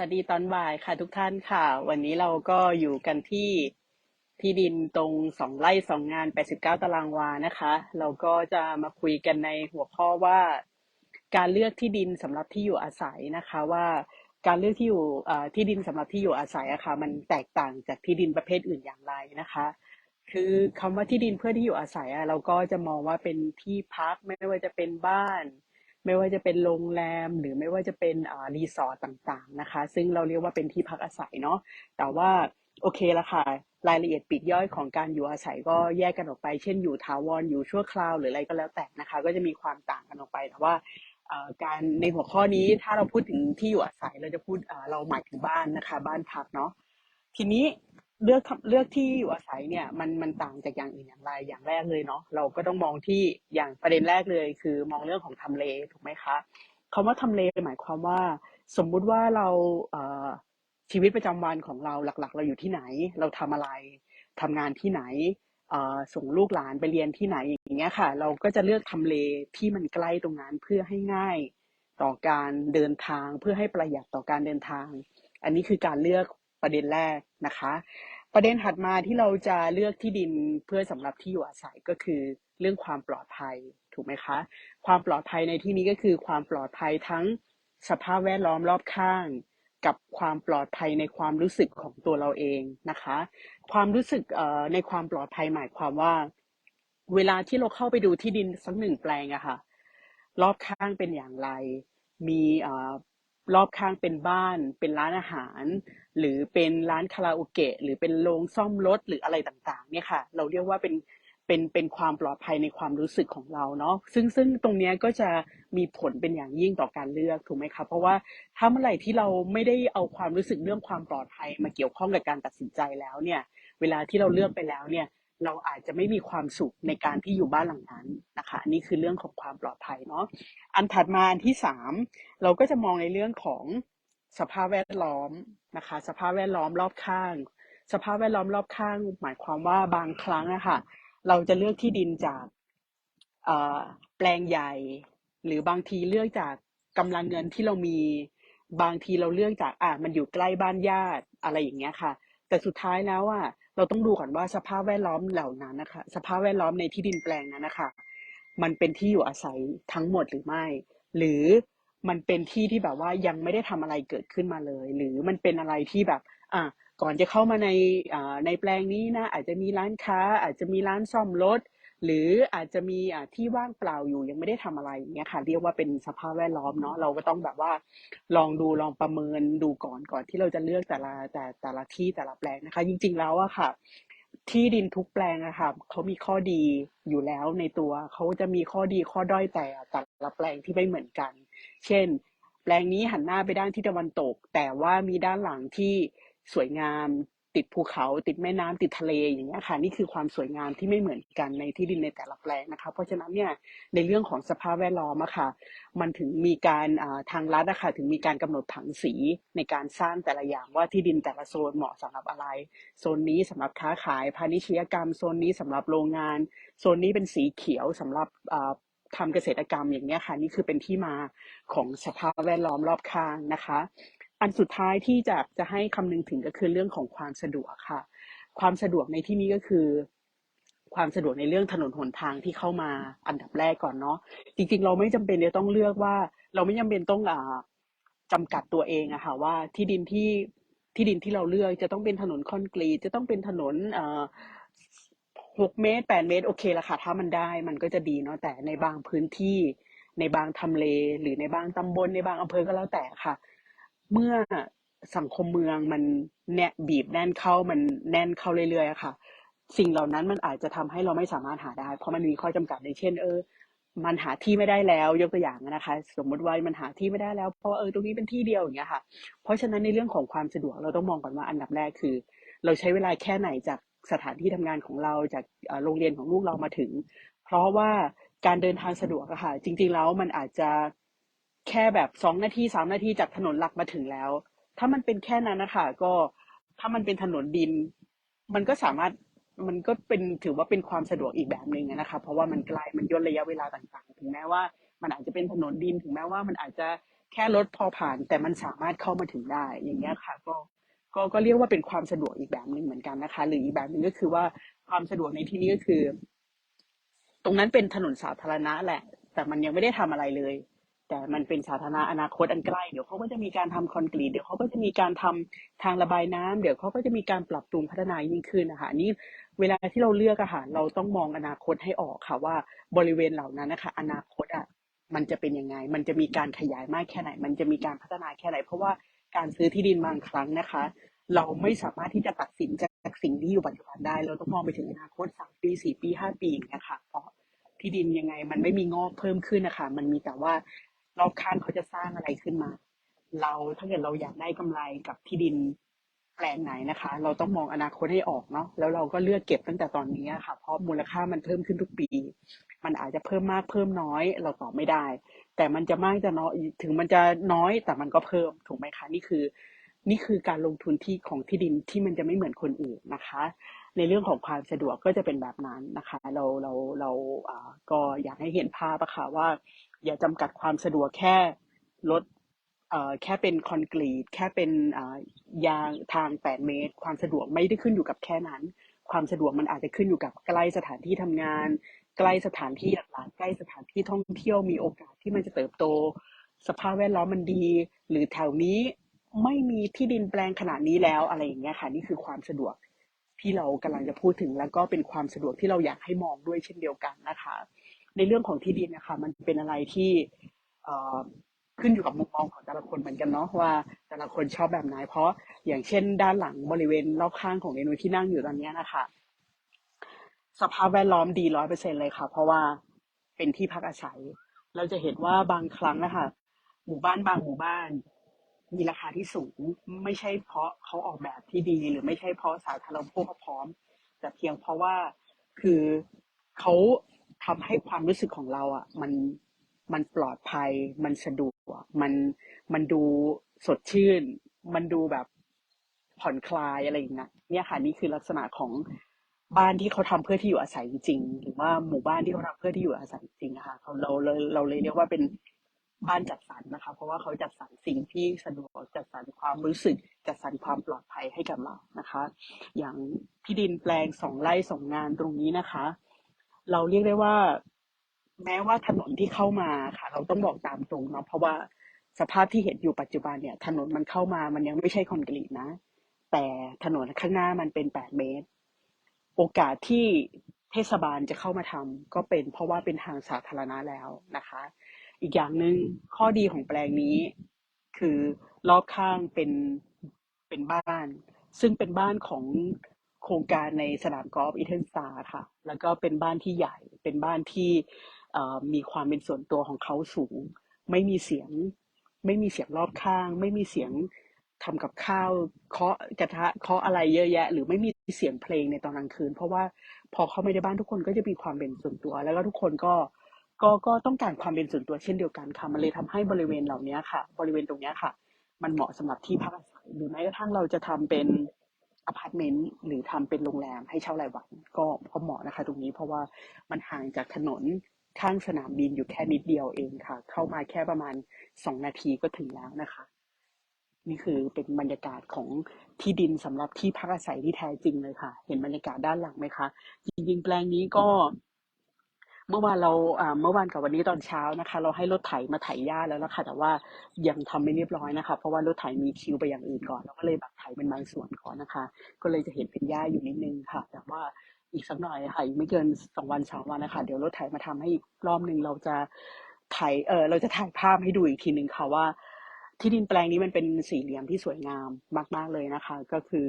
วัสดีตอนบ่ายค่ะทุกท่านค่ะ วันนี้เราก็อยู่กันที่ที่ดินตรงสองไร่สองงาน 89 ตารางวานะคะ เราก็จะมาคุยกันในหัวข้อว่า การเลือกที่ดินสำหรับที่อยู่อาศัยนะคะ ว่าการเลือกที่อยู่ที่ดินสำหรับที่อยู่อาศัยอะค่ะมันแตกต่างจากที่ดินประเภทอื่นอย่างไรนะคะ คือคำว่าที่ดินเพื่อที่อยู่อาศัยอะเราก็จะมองว่าเป็นที่พักไม่ว่าจะเป็นบ้าน ไม่ว่าจะเป็นโรงแรม หรือไม่ว่าจะเป็นอ่ารีสอร์ทต่างๆนะคะ ซึ่งเราเรียกว่าเป็นที่พักอาศัยเนาะแต่ว่าโอเคละค่ะ รายละเอียดปลีกย่อยของการอยู่อาศัยก็แยกกันออกไป เช่นอยู่ถาวรอยู่ชั่วคราวหรืออะไรก็แล้วแต่นะคะ ก็จะมีความต่างกันออกไปแต่ว่าอ่อการในหัวข้อนี้ถ้าเราพูดถึงที่อยู่อาศัยเราจะพูดอ่อเราหมายถึงบ้านนะคะ บ้านพักเนาะทีนี้ เลือกเลือกที่อยู่อาศัยเนี่ยมันมันต่างจากอย่างอื่นอย่างไรอย่างแรกเลยเนาะเราก็ต้องมองที่อย่างประเด็นแรกเลย คือมองเรื่องของทำเลถูกไหมคะคำว่าทำเลหมายความว่า สมมุติว่าเราเชีวิตประจำวันของเราหลัก ๆ เราอยู่ที่ไหน เราทำอะไรทำงานที่ไหนส่งลูกหลานไปเรียนที่ไหนอย่างเงี้ยค่ะ เราก็จะเลือกทำเลที่มันใกล้ตรงนั้นเพื่อให้ง่ายต่อการเดินทางเพื่อให้ประหยัดต่อการเดินทาง อันนี้คือการเลือก ประเด็นแรกนะคะ ประเด็นถัดมาที่เราจะเลือกที่ดินเพื่อสำหรับที่อยู่อาศัยก็คือเรื่องความปลอดภัยถูกไหมคะ ความปลอดภัยในที่นี้ก็คือความปลอดภัยทั้งสภาพแวดล้อมรอบข้าง กับความปลอดภัยในความรู้สึกของตัวเราเองนะคะ ความรู้สึกในความปลอดภัยหมายความว่า เวลาที่เราเข้าไปดูที่ดินสักหนึ่งแปลงอะค่ะรอบข้างเป็นอย่างไร มีอ่อ รอบข้างเป็นบ้าน เป็นร้านอาหาร หรือเป็นร้านคาราโอเกะหรือเป็นโรงซ่อมรถหรืออะไรต่างๆ เนี่ยค่ะ เราเรียกว่าเป็นเป็นเป็นความปลอดภัยในความรู้สึกของเราเนาะซึ่งซึ่งตรงเนี้ยก็จะมีผลเป็นอย่างยิ่งต่อการเลือกถูกไหมคะเพราะว่าถ้าเมื่อไหร่ที่เราไม่ได้เอาความรู้สึกเรื่องความปลอดภัยมาเกี่ยวข้องกับการตัดสินใจแล้วเนี่ย เวลาที่เราเลือกไปแล้วเนี่ย เราอาจจะไม่มีความสุขในการที่อยู่บ้านหลังนั้นนะคะอันนี่คือเรื่องของความปลอดภัยเนาะอันถัดมาอันที่สามเราก็จะมองในเรื่องของสภาพแวดล้อมนะคะ สภาพแวดล้อมรอบข้าง สภาพแวดล้อมรอบข้าง หมายความว่าบางครั้งอะค่ะเราจะเลือกที่ดินจากแปลงใหญ่ หรือบางทีเลือกจากกำลังเงินที่เรามีบางทีเราเลือกจากอะมันอยู่ใกล้บ้านญาติอะไรอย่างเงี้ยค่ะ แต่สุดท้ายแล้วอะ เราต้องดูก่อนว่าสภาพแวดล้อมเหล่านั้นนะคะ สภาพแวดล้อมในที่ดินแปลงนั้นนะคะ มันเป็นที่อยู่อาศัยทั้งหมดหรือไม่ หรือมันเป็นที่ที่แบบว่ายังไม่ได้ทำอะไรเกิดขึ้นมาเลย หรือมันเป็นอะไรที่แบบ อะก่อนจะเข้ามาในอ่าในแปลงนี้นะอาจจะมีร้านค้า อาจจะมีร้านซ่อมรถ หรืออาจจะมีอ่าที่ว่างเปล่าอยู่ยังไม่ได้ทำอะไรอย่างเงี้ยค่ะ เรียกว่าเป็นสภาพแวดล้อมเนาะเราก็ต้องแบบว่าลองดูลองประเมินดูก่อนก่อนที่เราจะเลือกแต่ละแต่แต่ละที่แต่ละแปลงนะคะ จริง ๆ แล้วอะค่ะ ที่ดินทุกแปลงอะค่ะเขามีข้อดีอยู่แล้วในตัวเขาจะมีข้อดีข้อด้อยแต่แต่ละแปลงที่ไม่เหมือนกัน เช่น แปลงนี้หันหน้าไปด้านที่ตะวันตก แต่ว่ามีด้านหลังที่สวยงาม ติดภูเขาติดแม่น้ำติดทะเลอย่างเงี้ยค่ะ นี่คือความสวยงามที่ไม่เหมือนกันในที่ดินในแต่ละแปลงนะคะ เพราะฉะนั้นเนี่ยในเรื่องของสภาพแวดล้อมอะค่ะ มันถึงมีการทางรัฐอะค่ะถึงมีการกำหนดผังสีในการสร้างแต่ละอย่างว่าที่ดินแต่ละโซนเหมาะสำหรับอะไร โซนนี้สำหรับค้าขายพาณิชยกรรมโซนนี้สำหรับโรงงาน โซนนี้เป็นสีเขียวสำหรับทำเกษตรกรรมอย่างนี้ค่ะ นี่คือเป็นที่มาของสภาพแวดล้อมรอบข้างนะคะ อันสุดท้ายที่จะจะให้คำนึงถึงก็คือเรื่องของความสะดวกค่ะ ความสะดวกในที่นี้ก็คือ ความสะดวกในเรื่องถนนหนทางที่เข้ามาอันดับแรกก่อนเนาะจริง ๆ เราไม่จำเป็นจะต้องเลือกว่า เราไม่จำเป็นต้องอ่าจำกัดตัวเองอะค่ะว่าที่ดินที่ที่ดินที่เราเลือกจะต้องเป็นถนนคอนกรีตจะต้องเป็นถนนเอ่อหกเมตรแปดเมตรโอเคละค่ะถ้ามันได้มันก็จะดีเนาะแต่ในบางพื้นที่ในบางทำเล หรือในบางตำบลในบางอำเภอก็แล้วแต่ค่ะ เมื่อสังคมเมืองมันแนบบีบแน่นเข้ามันแน่นเข้าเรื่อยๆค่ะ สิ่งเหล่านั้นมันอาจจะทำให้เราไม่สามารถหาได้ เพราะมันมีข้อจำกัดในเช่น เออ มันหาที่ไม่ได้แล้วยกตัวอย่างนะคะ สมมติว่ามันหาที่ไม่ได้แล้วเพราะเออตรงนี้เป็นที่เดียวอย่างเงี้ยค่ะ เพราะฉะนั้นในเรื่องของความสะดวกเราต้องมองก่อนว่าอันดับแรกคือ เราใช้เวลาแค่ไหนจากสถานที่ทำงานของเราจากโรงเรียนของลูกเรามาถึง เพราะว่าการเดินทางสะดวกอะค่ะ จริง ๆ แล้วมันอาจจะ แค่แบบสองนาทีสามนาทีจากถนนหลักมาถึงแล้ว ถ้ามันเป็นแค่นั้นนะคะก็ถ้ามันเป็นถนนดิน มันก็สามารถมันก็เป็นถือว่าเป็นความสะดวกอีกแบบหนึ่งนะคะ เพราะว่ามันไกลมันย่นระยะเวลาต่างๆ ถึงแม้ว่า มันอาจจะเป็นถนนดินถึงแม้ว่ามันอาจจะแค่รถพอผ่าน แต่มันสามารถเข้ามาถึงได้ อย่างเงี้ยค่ะ ก็ก็ก็เรียกว่าเป็นความสะดวกอีกแบบหนึ่งเหมือนกันนะคะ หรืออีกแบบหนึ่งก็คือว่าความสะดวกในที่นี้ก็คือ ตรงนั้นเป็นถนนสาธารณะแหละ แต่มันยังไม่ได้ทำอะไรเลย แต่มันเป็นสาธารณะอนาคตอันใกล้เดี๋ยวเขาก็จะมีการทำคอนกรีตเดี๋ยวเขาก็จะมีการทำทางระบายน้ำเดี๋ยวเขาก็จะมีการปรับปรุงพัฒนายิ่งขึ้นนะคะนนี่เวลาที่เราเลือกอะค่ะเราต้องมองอนาคตให้ออกค่ะว่าบริเวณเหล่านั้นนะคะอนาคตอะมันจะเป็นยังไง มันจะมีการขยายมากแค่ไหน มันจะมีการพัฒนาแค่ไหน เพราะว่าการซื้อที่ดินบางครั้งนะคะ เราไม่สามารถที่จะตัดสินจากสิ่งที่อยู่ปัจจุบันได้ เราต้องมองไปถึงอนาคตสามปีสี่ปีห้าปีอย่างเงี้ยค่ะเพราะที่ดินยังไง มันไม่มีงอกเพิ่มขึ้นนะคะ มันมีแต่ว่า รอบข้างเขาจะสร้างอะไรขึ้นมา เราถ้าเกิดเราอยากได้กำไรกับที่ดินแปลงไหนนะคะ เราต้องมองอนาคตให้ออกเนาะแล้วเราก็เลือกเก็บตั้งแต่ตอนนี้ค่ะ เพราะมูลค่ามันเพิ่มขึ้นทุกปี มันอาจจะเพิ่มมากเพิ่มน้อย เราตอบไม่ได้ แต่มันจะมากจะน้อยถึงมันจะน้อยแต่มันก็เพิ่มถูกไหมคะนี่คือ นี่คือการลงทุนที่ของที่ดินที่มันจะไม่เหมือนคนอื่นนะคะในเรื่องของความสะดวกก็จะเป็นแบบนั้นนะคะ เราเราเราอ่าก็อยากให้เห็นภาพอะค่ะว่า อย่าจำกัดความสะดวกแค่รถแค่เป็นคอนกรีตแค่เป็นยางทาง 8 เมตร ความสะดวกไม่ได้ขึ้นอยู่กับแค่นั้น ความสะดวกมันอาจจะขึ้นอยู่กับใกล้สถานที่ทำงาน ใกล้สถานที่หลักๆใกล้สถานที่ท่องเที่ยวมีโอกาสที่มันจะเติบโต สภาพแวดล้อมมันดี หรือแถวนี้ไม่มีที่ดินแปลงขนาดนี้แล้วอะไรอย่างเงี้ยค่ะนี่คือความสะดวกที่เรากำลังจะพูดถึงแล้วก็เป็นความสะดวกที่เราอยากให้มองด้วยเช่นเดียวกันนะคะ ในเรื่องของที่ดินนะคะมันเป็นอะไรที่ขึ้นอยู่กับมุมมองของแต่ละคนเหมือนกันเนาะว่าแต่ละคนชอบแบบไหนเพราะอย่างเช่น ด้านหลังบริเวณรอบข้างของเรนูที่นั่งอยู่ตอนนี้นะคะ สภาพแวดล้อมดีร้อยเปอร์เซ็นเลยค่ะ เพราะว่าเป็นที่พักอาศัย เราจะเห็นว่าบางครั้งนะคะหมู่บ้านบางหมู่บ้าน มีราคาที่สูงไม่ใช่เพราะเขาออกแบบที่ดี หรือไม่ใช่เพราะสาธารณูปโภคพร้อม แต่เพียงเพราะว่าคือเขา ทำให้ความรู้สึกของเราอะมันมันปลอดภัย มันสะดวกมันมันดูสดชื่น มันดูแบบผ่อนคลายอะไรอย่างเงี้ยเนี่ยค่ะนี่คือลักษณะของบ้านที่เขาทำเพื่อที่อยู่อาศัยจริง หรือว่าหมู่บ้านที่เขาทำเพื่อที่อยู่อาศัยจริงๆนะคะเขาเราเลยเราเลยเรียกว่าเป็นบ้านจัดสรรนะคะ เพราะว่าเขาจัดสรรสิ่งที่สะดวกจัดสรรความรู้สึก จัดสรรความปลอดภัยให้กับเรานะคะ อย่างที่ดินแปลงสองไร่สองงานตรงนี้นะคะ เราเรียกได้ว่า แม้ว่าถนนที่เข้ามาค่ะ เราต้องบอกตามตรงเนาะเพราะว่าสภาพที่เห็นอยู่ปัจจุบันเนี่ย ถนนมันเข้ามามันยังไม่ใช่คอนกรีตนะ แต่ถนนข้างหน้ามันเป็นแปดเมตร โอกาสที่เทศบาลจะเข้ามาทำก็เป็นเพราะว่าเป็นทางสาธารณะแล้วนะคะ อีกอย่างหนึ่งข้อดีของแปลงนี้ คือรอบข้างเป็นเป็นบ้าน ซึ่งเป็นบ้านของ ครงการในสนามกอล์ฟอีเทนสตาค่ะ แล้วก็เป็นบ้านที่ใหญ่ เป็นบ้านที่มีความเป็นส่วนตัวของเขาสูง ไม่มีเสียง ไม่มีเสียงรอบข้าง ไม่มีเสียงทำกับข้าวเคาะกระทะเคาะอะไรเยอะแยะ หรือไม่มีเสียงเพลงในตอนกลางคืน เพราะว่าพอเข้าไปในบ้านทุกคนก็จะมีความเป็นส่วนตัว แล้วก็ทุกคนก็ก็ก็ต้องการความเป็นส่วนตัวเช่นเดียวกันค่ะมันเลยทำให้บริเวณเหล่านี้ค่ะ บริเวณตรงนี้ค่ะ มันเหมาะสำหรับที่พักอาศัยหรือแม้กระทั่งเราจะทำเป็น อพาร์ตเมนต์หรือทำเป็นโรงแรมให้เช่ารายวันก็ก็เหมาะนะคะ ตรงนี้เพราะว่ามันห่างจากถนนข้างสนามบินอยู่แค่นิดเดียวเองค่ะ เข้ามาแค่ประมาณสองนาทีก็ถึงแล้วนะคะ นี่คือเป็นบรรยากาศของที่ดินสำหรับที่พักอาศัยที่แท้จริงเลยค่ะ เห็นบรรยากาศด้านหลังไหมคะ จริงๆ แปลงนี้ก็ เมื่อวานเราเมื่อวานกับวันนี้ตอนเช้านะคะ เราให้รถไถมาไถหญ้าแล้วนะคะแต่ว่ายังทำไม่เรียบร้อยนะคะ เพราะว่ารถไถมีคิวไปอย่างอื่นก่อนเราก็เลยแบบไถเป็นบางส่วนก่อนนะคะ ก็เลยจะเห็นเป็นหญ้าอยู่นิดนึงค่ะ แต่ว่าอีกสักหน่อยค่ะอีกไม่เกินสองวันสามวันนะคะเดี๋ยวรถไถมาทำให้อีกรอบหนึ่งเราจะไถเออเราจะถ่ายภาพให้ดูอีกทีหนึ่งค่ะว่า ที่ดินแปลงนี้มันเป็นสี่เหลี่ยมที่สวยงามมาก ๆเลยนะคะ ก็คือ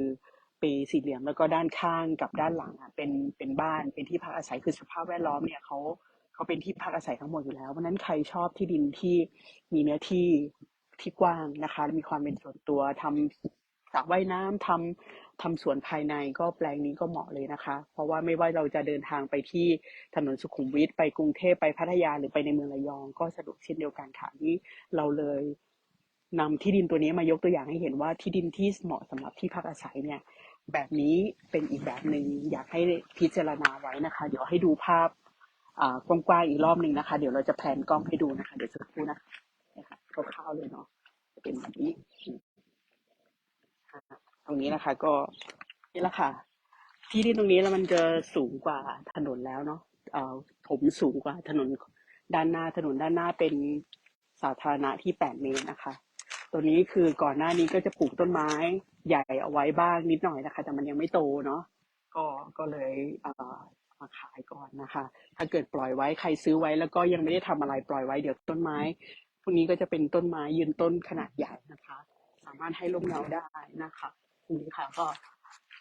ป็นสี่เหลี่ยมแล้วก็ด้านข้างกับด้านหลังอะเป็นเป็นบ้านเป็นที่พักอาศัยคือสภาพแวดล้อมเนี่ยเขาเขาเป็นที่พักอาศัยทั้งหมดอยู่แล้วเพราะฉะนั้นใครชอบที่ดินที่มีเนื้อที่ที่กว้างนะคะมีความเป็นส่วนตัวทำสระว่ายน้ำทำทำสวนภายในก็แปลงนี้ก็เหมาะเลยนะคะ เพราะว่าไม่ว่าเราจะเดินทางไปที่ถนนสุขุมวิทไปกรุงเทพไปพัทยาหรือไปในเมืองระยอง ก็สะดวกเช่นเดียวกันค่ะนี่เราเลยนำที่ดินตัวนี้มายกตัวอย่างให้เห็นว่าที่ดินที่เหมาะสำหรับที่พักอาศัยเนี่ย แบบนี้เป็นอีกแบบหนึ่งอยากให้พิจารณาไว้นะคะ เดี๋ยวให้ดูภาพกว้างๆอีกรอบหนึ่งนะคะ เดี๋ยวเราจะแพลนกล้องให้ดูนะคะ เดี๋ยวสักครู่นะคะคร่าวๆเลยเนาะเป็นแบบนี้ตรงนี้นะคะ ก็นี่แหละค่ะ ที่ดินตรงนี้แล้วมันจะสูงกว่าถนนแล้วเนาะเออถมสูงกว่าถนนด้านหน้าถนนด้านหน้าเป็นสาธารณะที่แปดเมตรนะคะ ตัวนี้คือก่อนหน้านี้ก็จะปลูกต้นไม้ใหญ่เอาไว้บ้างนิดหน่อยนะคะ แต่มันยังไม่โตเนาะก็ก็เลยมาขายก่อนนะคะ ถ้าเกิดปล่อยไว้ใครซื้อไว้แล้วก็ยังไม่ได้ทำอะไรปล่อยไว้เดี๋ยวต้นไม้พวกนี้ก็จะเป็นต้นไม้ยืนต้นขนาดใหญ่นะคะ สามารถให้ร่มเงาได้นะคะนี่ค่ะก็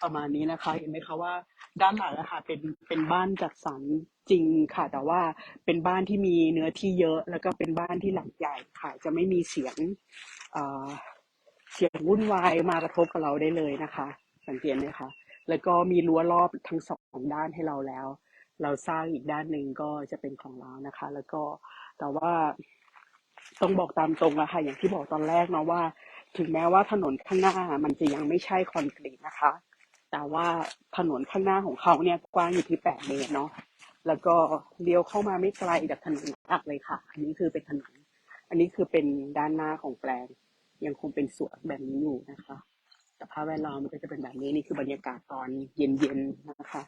ประมาณนี้นะคะ เห็นไหมคะว่าด้านหลังอะคะเป็นเป็นบ้านจัดสรรจริงค่ะ แต่ว่าเป็นบ้านที่มีเนื้อที่เยอะ แล้วก็เป็นบ้านที่หลังใหญ่ค่ะ จะไม่มีเสียง เสียงวุ่นวายมากระทบกับเราได้เลยนะคะ สังเกตไหมคะแล้วก็มีรั้วรอบทั้งสองด้านให้เราแล้ว เราสร้างอีกด้านหนึ่งก็จะเป็นของเรานะคะ แล้วก็แต่ว่าต้องบอกตามตรงอะค่ะอย่างที่บอกตอนแรกเนาะว่า ถึงแม้ว่าถนนข้างหน้ามันจะยังไม่ใช่คอนกรีตนะคะ แต่ว่าถนนข้างหน้าของเขาเนี่ยกว้างอยู่ที่แปดเมตรเนาะแล้วก็เลี้ยวเข้ามาไม่ไกลจากถนนหลักเลยค่ะ อันนี้คือเป็นถนน อันนี้คือเป็นด้านหน้าของแปลง ยังคงเป็นสวนแบบนี้อยู่นะคะสภาพแวดล้อมมันก็จะเป็นแบบนี้นี่คือบรรยากาศตอนเย็นๆนะคะ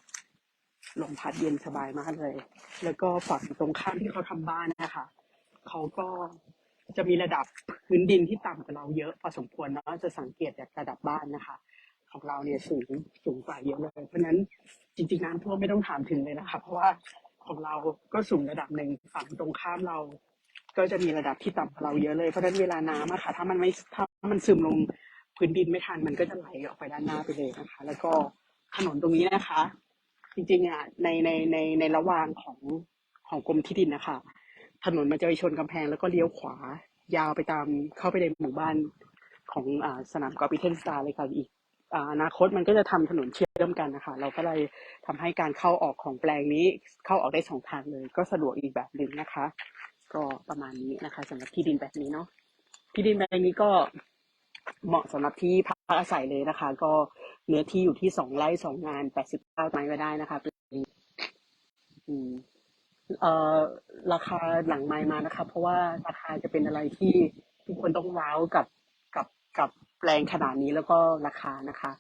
ลมพัดเย็นสบายมากเลย แล้วก็ฝั่งตรงข้ามที่เขาทำบ้านนะคะเขาก็จะมีระดับพื้นดินที่ต่ำกว่าเราเยอะพอสมควรเนาะจะสังเกตจากระดับบ้านนะคะ ของเราเนี่ยสูงสูงกว่าเยอะเลย เพราะฉะนั้นจริงๆน้ำท่วมไม่ต้องถามถึงเลยนะคะ เพราะว่าของเราก็สูงระดับหนึ่งฝั่งตรงข้ามเรา ก็จะมีระดับที่ต่ำกว่าเราเยอะเลย เพราะฉะนั้นเวลาน้ำอะค่ะ ถ้ามันไม่ถ้ามันซึมลงพื้นดินไม่ทันมันก็จะไหลออกไปด้านหน้าไปเลยนะคะ แล้วก็ถนนตรงนี้นะคะ จริงๆอะในในในในระหว่างของของกรมที่ดินนะคะ ถนนมันจะไปชนกำแพงแล้วก็เลี้ยวขวา ยาวไปตามเข้าไปในหมู่บ้านของอ่าสนามกอล์ฟพิเทนสตาร์เลยค่ะอีกอนาคตมันก็จะทำถนนเชื่อมกันนะคะ เราก็เลยทำให้การเข้าออกของแปลงนี้เข้าออกได้สองทางเลย ก็สะดวกอีกแบบหนึ่งนะคะ ก็ประมาณนี้นะคะสำหรับที่ดินแบบนี้เนาะที่ดินแบบนี้ก็เหมาะสำหรับที่พักอาศัยเลยนะคะ ก็เนื้อที่อยู่ที่สองไร่สองงานแปดสิบเก้าไม้ก็ได้นะคะอืมเอ่อราคาหลังไมค์มานะคะ เพราะว่าราคาจะเป็นอะไรที่ทุกคนต้องว้าวกับกับกับแปลงขนาดนี้แล้วก็ราคานะคะ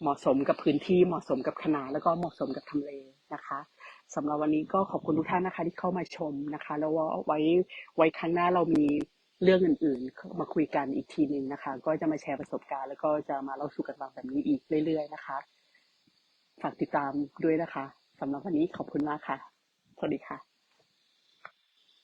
เหมาะสมกับพื้นที่เหมาะสมกับขนาดแล้วก็เหมาะสมกับทำเลนะคะ สำหรับวันนี้ก็ขอบคุณทุกท่านนะคะที่เข้ามาชมนะคะ แล้วว่าไว้ไว้ครั้งหน้าเรามีเรื่องอื่นๆ มาคุยกันอีกทีหนึ่งนะคะ ก็จะมาแชร์ประสบการณ์ แล้วก็จะมาเล่าสู่กันฟังแบบนี้อีกเรื่อย ๆ นะคะ ฝากติดตามด้วยนะคะสำหรับวันนี้ขอบคุณมากค่ะสวัสดีค่ะ